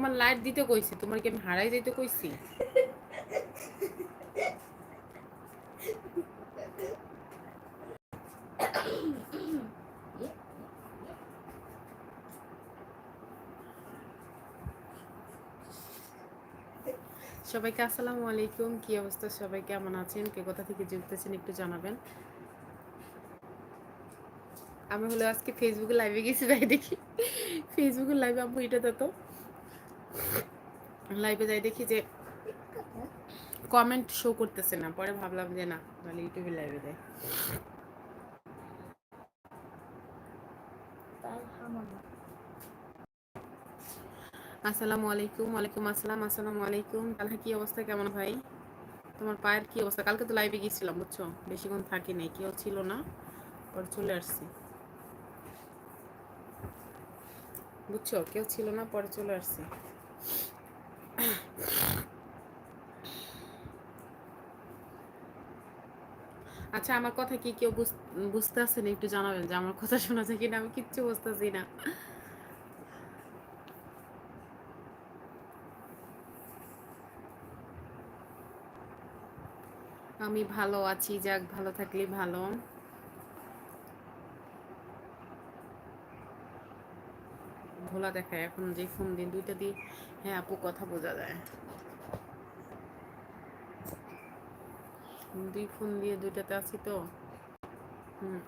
তোমার লাইট দিতে কইছি, তোমার কি আমি হারাই দিতে কইছি? সবাইকে আসসালামু আলাইকুম, কি অবস্থা? সবাই কেমন আছেন? কে কোথা থেকে যুক্তেছেন একটু জানাবেন। আমি হলো আজকে ফেসবুকে লাইভে গেছি তাই দেখি। ফেসবুকের লাইভে আম্মু এটা তো লাইভে যাই দেখি যে কমেন্ট শো করতেছে না। পরে ভাবলাম যে না, তাহলে ইউটিউবে লাইভে যাই। আসসালামু আলাইকুম ওয়ালাইকুম আসসালাম, আসসালামু আলাইকুম। তাহলে কি অবস্থা, কেমন ভাই? তোমার পায়ের কি অবস্থা? কালকে তো লাইভে গিয়েছিলাম, বুঝছ? বেশিক্ষণ থাকি নাই, কেউ ছিল না, পরে চলে আসছি। বুঝছ? কেউ ছিল না, পরে চলে আসছি। আচ্ছা আমার কথা কি কেউ বুঝতে আসছেন একটু জানাবেন যে আমার কথা শোনা যায় কিনা? আমি কিচ্ছু বুঝতেছি না। আমি ভালো আছি, যাক, ভালো থাকলে ভালো। ভোলা দেখায়। এখন যে ফোন দিন, দুইটা দিয়ে হ্যাঁ আপু কথা বোঝা যায়। দুই ফোন দিয়ে দুইটাতে আছি তো। হুম।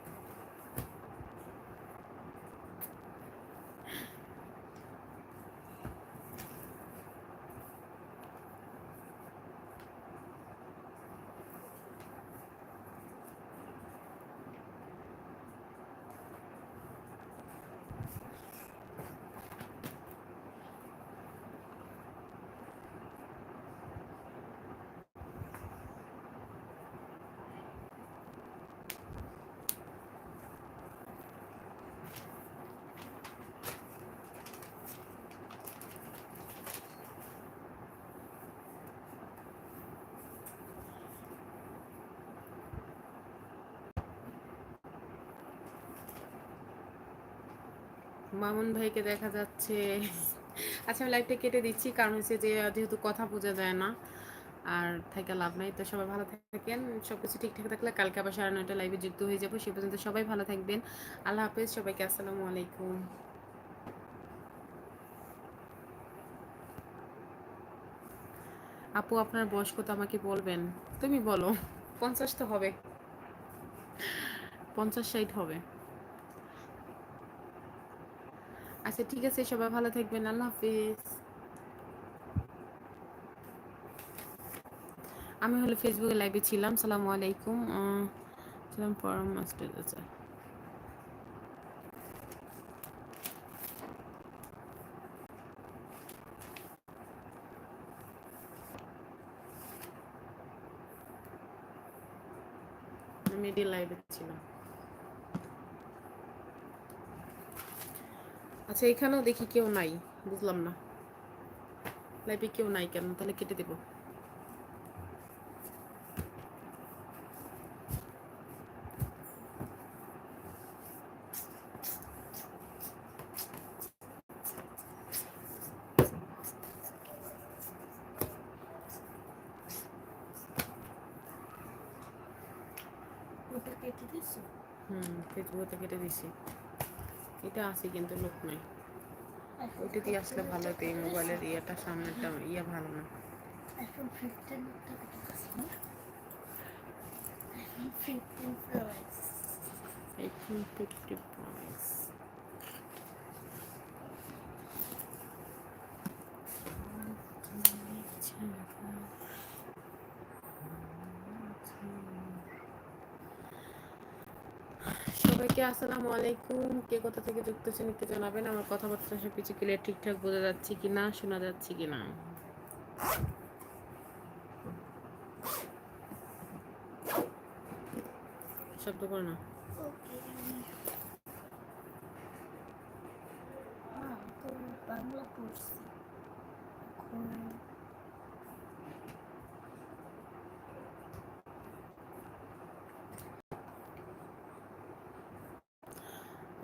মামুন ভাইকে দেখা যাচ্ছে। আচ্ছা আমি লাইভটা কেটে দিচ্ছি, কারণ হচ্ছে যে যেহেতু কথা বোঝা যায় না, আর থেকে লাভ নাই, তো সবাই ভালো থাকেন সব কিছু ঠিকঠাক থাকলে কালকে আবার সাড়ে নয়টা লাইভে যুক্ত হয়ে যাব, সে পর্যন্ত সবাই ভালো থাকবেন। আল্লাহ হাফেজ, সবাইকে আসসালামু আলাইকুম। আপু, আপনার বয়স কত? আমাকে বলবেন। তুমি বলো, পঞ্চাশ তো হবে। পঞ্চাশ ষাট হবে। আচ্ছা ঠিক আছে, সবাই ভালো থাকবেন, আল্লাহ হাফিজ। আমি হলো ফেসবুকে লাইভে ছিলাম, সালামু আলাইকুম ছিলাম পরম মাস্টার আচ্ছা আমি লাইভে ছিলাম। আচ্ছা এখানেও দেখি কেউ নাই বুঝলাম না। লাইভে কেউ নাই কেন? তাহলে কেটে দেবো। ওটা কেটে দিছো হুম ফেসবুকে কেটে দিছি এটা আছে কিন্তু লোক নাই। ওইটা দিয়ে আসলে ভালো হতো এই মোবাইলের ইয়েটা সামনেটা ইয়ে ভালো না। এখন ফিফটিন টাকা আসসালামু আলাইকুম। কে কোথা থেকে যুক্ত আছেন একটু জানাবেন? আমার কথাবার্তা সব কিছু ক্লিয়ার ঠিকঠাক বোঝা যাচ্ছে কি না শোনা যাচ্ছে কি না শব্দ করে না। বাংলা পড়ছি।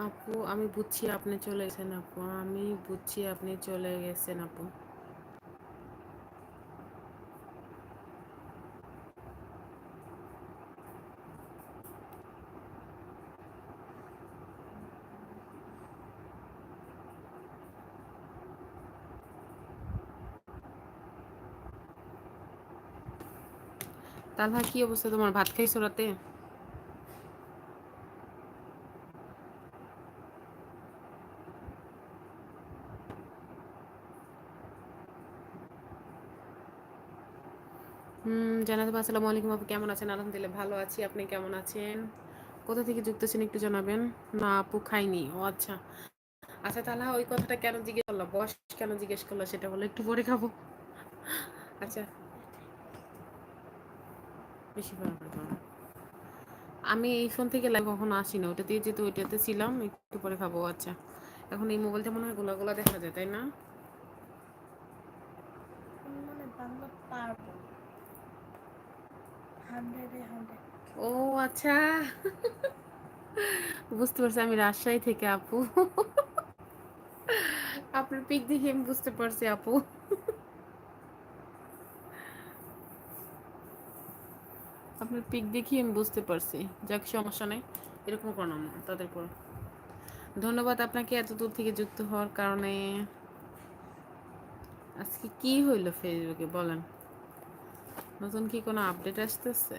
আপু, আমি বুঝছি আপনি চলে গেছেন আপু। আমি বুঝছি আপনি চলে গেছেন আপু। তালহা, কি অবস্থা? তোমার ভাত খাইছো রাতে? জানাতে আসসালামু আলাইকুম আপু, কেমন আছেন? আলহামদুলিল্লাহ ভালো আছি। আপনি কেমন আছেন? কোথা থেকে যুক্ত আছেন একটু জানাবেন? না আপু, খাইনি। ও আচ্ছা। আচ্ছা তাহলে ওই কথাটা কেন জিজ্ঞেস করল? বস কেন জিজ্ঞেস করল সেটা বলে, একটু পরে খাব। আচ্ছা। বেশি আমি এই ফোন থেকে লাইভ কখনো আসি না ওটা দিয়ে যেহেতু ওইটাতে ছিলাম, একটু পরে খাব আচ্ছা। এখন এই মোবাইলটা মনে হয় গোলা গোলা দেখা যায়, তাই না? মানে পারব ও আচ্ছা। বুঝতে পারছি আমি রাজশাহী থেকে, আপু। আপনার পিক দেখে আমি বুঝতে পারছি, আপু। আপনার পিক দেখি আমি বুঝতে পারছি। যাক, সমস্যা নেই। এরকম কোনো না, তাদের পর ধন্যবাদ আপনাকে এত দূর থেকে যুক্ত হওয়ার কারণে। আজকে কি হইল ফেসবুকে বলেন। নতুন কি কোনো আপডেট আসতেছে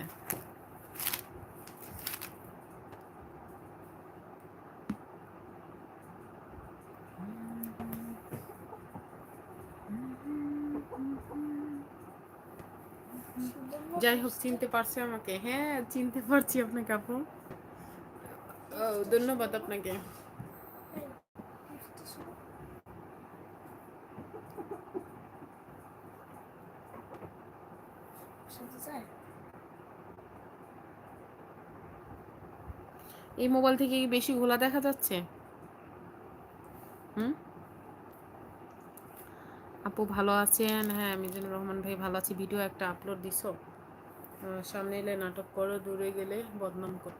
যাই হোক চিনতে পারছে আমাকে হ্যাঁ চিনতে পারছি আপনাকে আপু ও, ধন্যবাদ আপনাকে সাথে যায় এই মোবাইল থেকে কি বেশি ঘোলা দেখা যাচ্ছে? হুম? আপু ভালো আছেন? হ্যাঁ মিজানুর রহমান ভাই ভালো আছি। ভিডিও একটা আপলোড দিছ। সামনে এলে নাটক করো, দূরে গেলে বদনাম কর।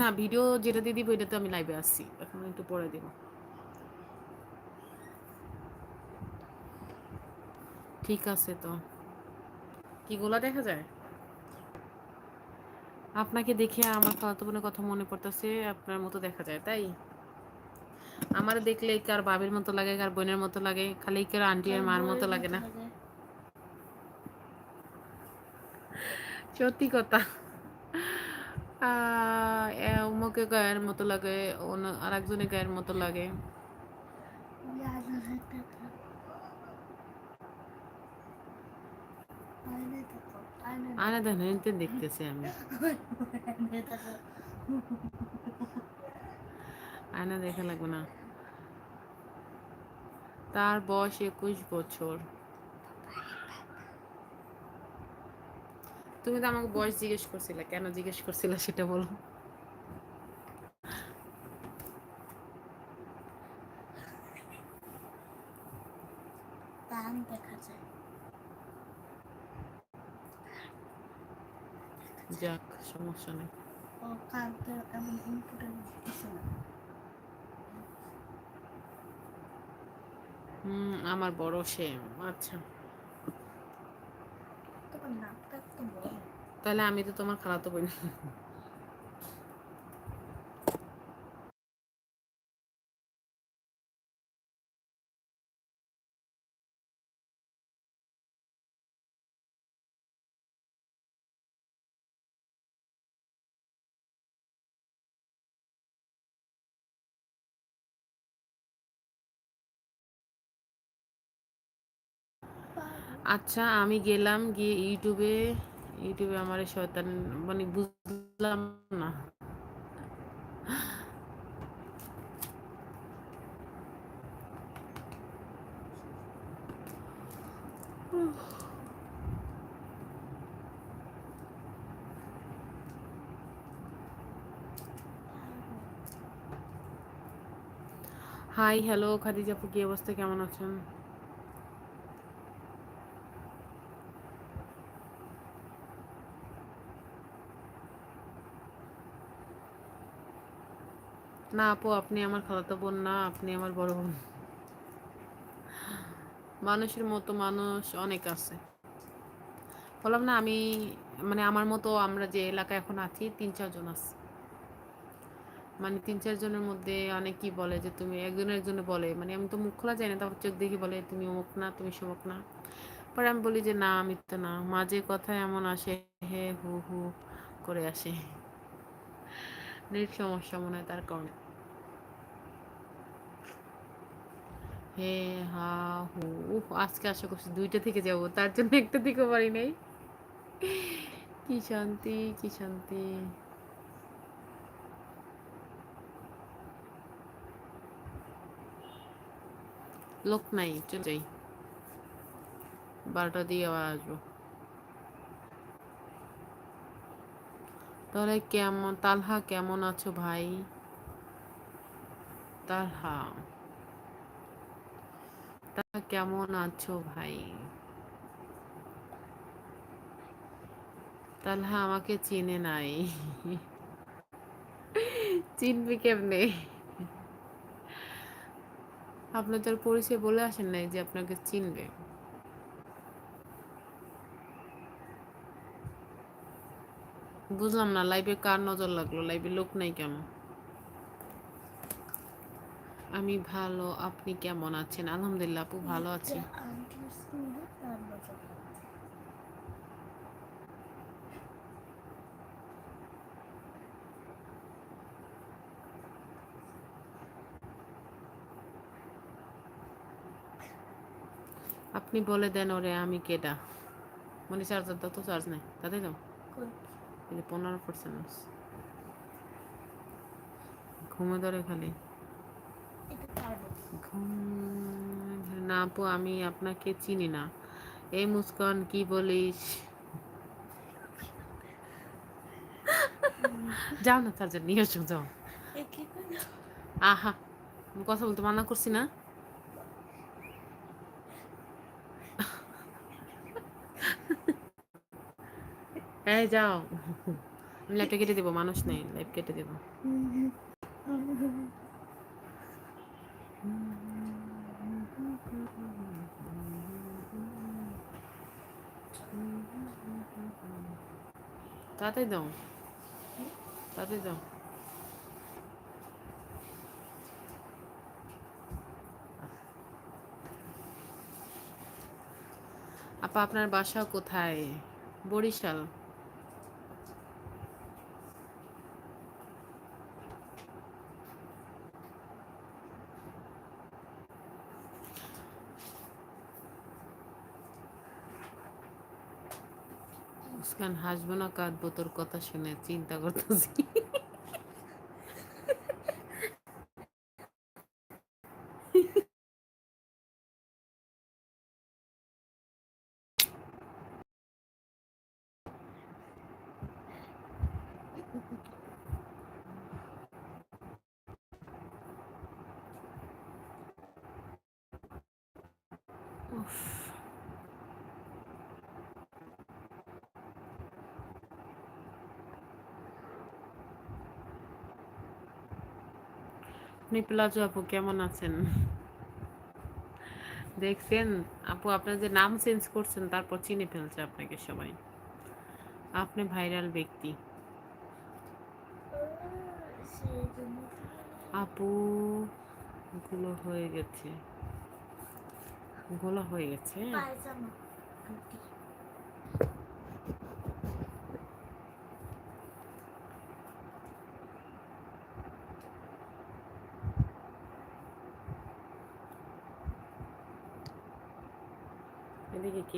না, ভিডিও যেটা দিয়ে দিব এটাতে আমি লাইভে আসছি এখন একটু পরে দিব। ঠিক আছে তো। কি গোলা দেখা যায়? আপনাকে দেখে আমার খালাতো বোনের কথা মনে পড়তেছে, আপনার মতো দেখা যায়, তাই? আমার দেখলে কার বাবির মতো লাগে কার বোনের মতো লাগে? খালি কার আন্টি আর মার মতো লাগে না? সত্যি কথা। এ গায়ের মতো লাগে আর একজনের গায়ের মতো লাগে। আয়না দেখেন দেখতেছি আমি। আয়না দেখা লাগবে না। তার বয়স একুশ বছর। তুমি তো আমাকে বয়স জিজ্ঞেস করছিলে, কেন জিজ্ঞেস করছিলে সেটা বলো। দেখা যায়। যাক সমস্যা নেই। ও কান এমন ইম্পর্টেন্ট কিছু না। হুম আমার বড় সেম আচ্ছা। তোমার নাকটা তো বড়। তাহলে আমি তো তোমার খালাতো বোন। আচ্ছা আমি গেলাম গিয়ে ইউটিউবে ইউটিউবে আমার শয়তান মানে বুঝলাম না। হাই, হ্যালো, খাদিজা আপু, কি অবস্থা? কেমন আছেন? না আপু, আপনি আমার খালাতো বোন না, আপনি আমার বড় বোন। মানুষের মতো মানুষ অনেক আছে। বললাম না, আমি মানে আমার মতো আমরা যে এলাকায় এখন আছি, তিন চারজন আছে। মানে তিন চারজনের মধ্যে অনেকেই বলে যে তুমি, একজনের একজনে বলে। মানে আমি তো মুখ খোলা যায় না, তারপর চোখ দেখি বলে, তুমি অমুক না, তুমি সমুক না। পরে আমি বলি যে, না, আমি তো না। মাঝে কথা এমন আসে, হে হু হু করে আসে। নেট সমস্যা মনে হয় তার কারণে। হে হা হু, উফ, আজকে আশা করছি দুইটা থেকে যাব, তার জন্য একটা দিকেও পারি নাই। কি শান্তি কি শান্তি। লোক নাই, চলে যাই। বারোটা দিয়ে আবার আসব। তাহলে কেমন, তালহা কেমন আছো ভাই? তালহা। কেমন আছো ভাই? তালহা আমাকে চিনে নাই। চিনবি কেমনে? আপনার তার পরিচয় বলে আসেন নাই যে আপনাকে চিনবে। বুঝলাম না, লাইভে কার নজর লাগল? লাইভে লোক নাই কেন? আমি ভালো আপনি কেমন আছেন? আলহামদুলিল্লাহ আপু ভালো আছি। আপনি বলে দেন ওরে আমি কেডা? মানে চার্জার দাও তো চার্জ নাই। তাতে দাও? পনেরো পার্সেন্ট ঘুমে ধরে খালি এটা কার নজর? ঘুম ধরে- না আপু আমি আপনাকে চিনি না। এই মুস্কান কি বলিস? যাও না চার্জার নিয়ে এসো যাও? আহা কথা বলতে মানা করছি না। এই যাও। আমি লাইভটা কেটে দেবো মানুষ নেই লাইভ কেটে দেবো। তাতে দাও তাতে দাও আপা আপনার বাসা কোথায়? বরিশাল। মুস্কান হাসবো না কাঁদবো তোর কথা শুনে চিন্তা করতেছি। উফ। আপনি প্লাজো আপু, কেমন আছেন? দেখছেন? আপু, আপনার যে নাম চেঞ্জ করছেন, তারপর চিনে ফেলছে আপনাকে সবাই। আপনি ভাইরাল ব্যক্তি। আপু, গুলো হয়ে গেছে। গোলা হয়ে গেছে?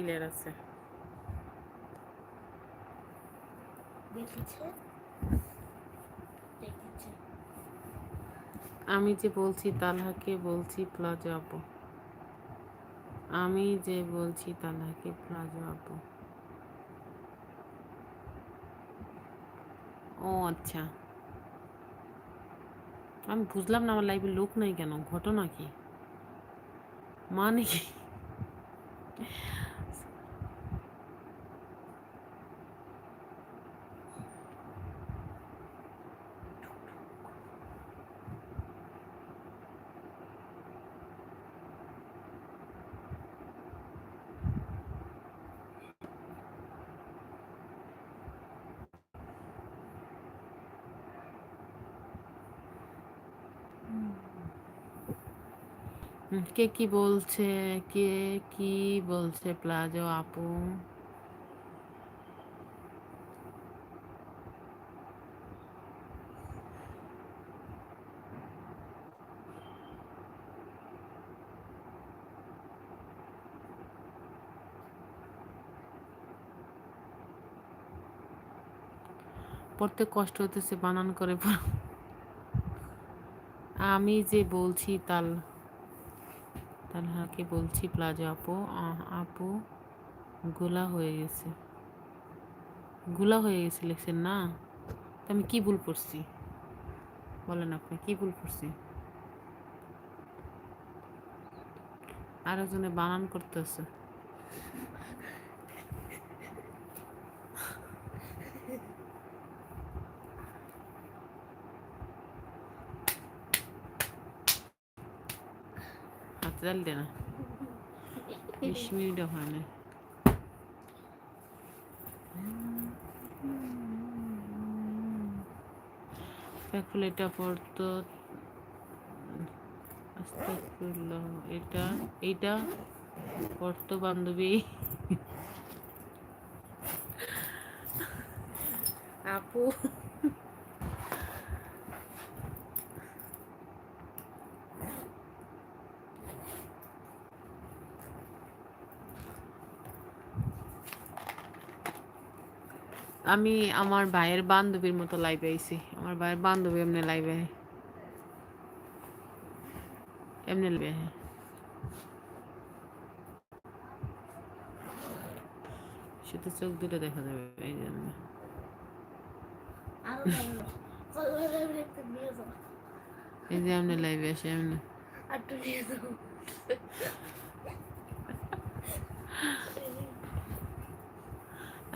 ক্লিয়ার আছে। আমি যে বলছি তালহাকে বলছি প্লাজো আপু আমি যে বলছি তালহাকে প্লাজো আপু ও আচ্ছা। আমি বুঝলাম না আমার লাইফে লোক নাই কেন? ঘটনা কি? মানে কি হুম, কে কি বলছে, কে কি বলছে, প্লাজো আপু? পড়তে কষ্ট হতেছে বানান করে আমি যে বলছি, তাল তালহাকে বলছি, প্লাজো আপু আপু, গোলা হয়ে গেছে। গোলা হয়ে গেছে লিখছেন না? আমি কি ভুল করছি? বলেন আপনি, কি ভুল করছি? আর একজনে বানান করতেছে। হাতে জাল দে না বিশ মিনিটও হয় না এটা পড়তো আস্তাগফিরুল্লাহ। এটা এইটা পড়তো বান্ধবী আপু আমি আমার ভাইয়ের বান্ধবীর মতো লাইভে আইছি। আমার ভাইয়ের বান্ধবী এমনি লাইভে এমনি লাইভে শুধু চোখ দুটো দেখা যাবে এই জন্য। এই যে এমনি লাইভে আসে এমনি আর একটু নিয়ে যাও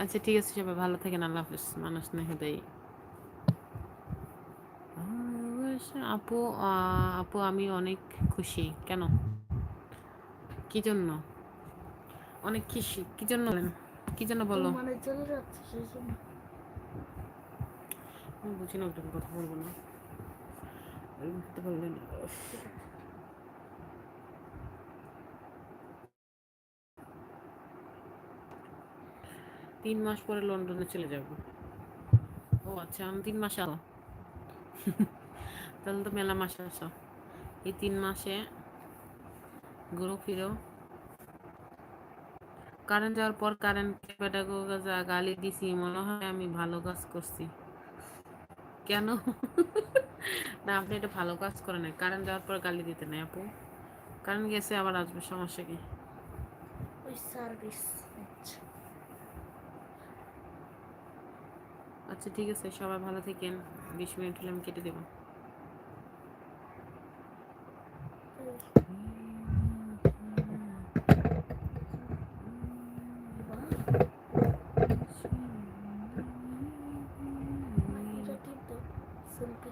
আচ্ছা ঠিক আছে সবাই ভালো থাকেন আল্লাহ হাফিজ। মানুষ না হৃদয় আপু আপু আমি অনেক খুশি। কেন? কি জন্য? অনেক খুশি। কি জন্য বলেন? কি জন্য বলো? মানে চলে যাচ্ছে সেই জন্য। আমি বুঝি না কথা বলব না। ওই তিন মাস পরে লন্ডনে চলে যাব। ও আচ্ছা আমি তিন মাসে আলো তাহলে তো মেলা মাসে আসো। এই তিন মাসে ঘুরো, ফিরো। কারেন্ট যাওয়ার পর কারেন্ট বেটাকে গালি দিছি, মনে হয় আমি ভালো কাজ করছি। কেন? না, আপনি এটা ভালো কাজ করেন নাই। কারেন্ট যাওয়ার পর গালি দিতে নাই আপু। কারেন্ট গেছে, আবার আসবে, সমস্যা কি? ওই সার্ভিস আচ্ছা ঠিক আছে, সবাই ভালো থাকেন। বিশ মিনিট হলে আমি কেটে দেবো। সেলফি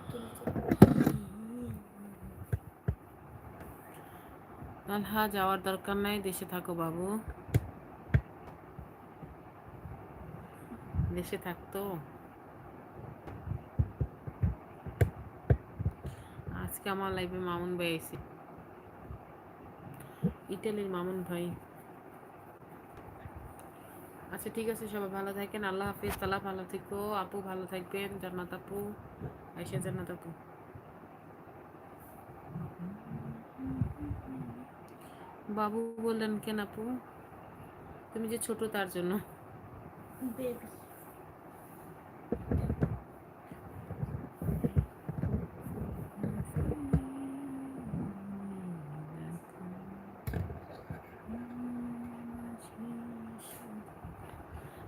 যাওয়ার দরকার নাই, দেশে থাকো বাবু। দেশে থাকতো? আজকে আমার লাইফে মামুন ভাই আইসি ইটালির মামুন ভাই। আচ্ছা ঠিক আছে, সবাই ভালো থাকেন। আল্লাহ হাফিজ তালা ভালো থেকো। আপু ভালো থাকবেন। জান্নাত আপু আইসা জান্নাত আপু। বাবু বললেন, কেন আপু? তুমি যে ছোট তার জন্য। বেবি।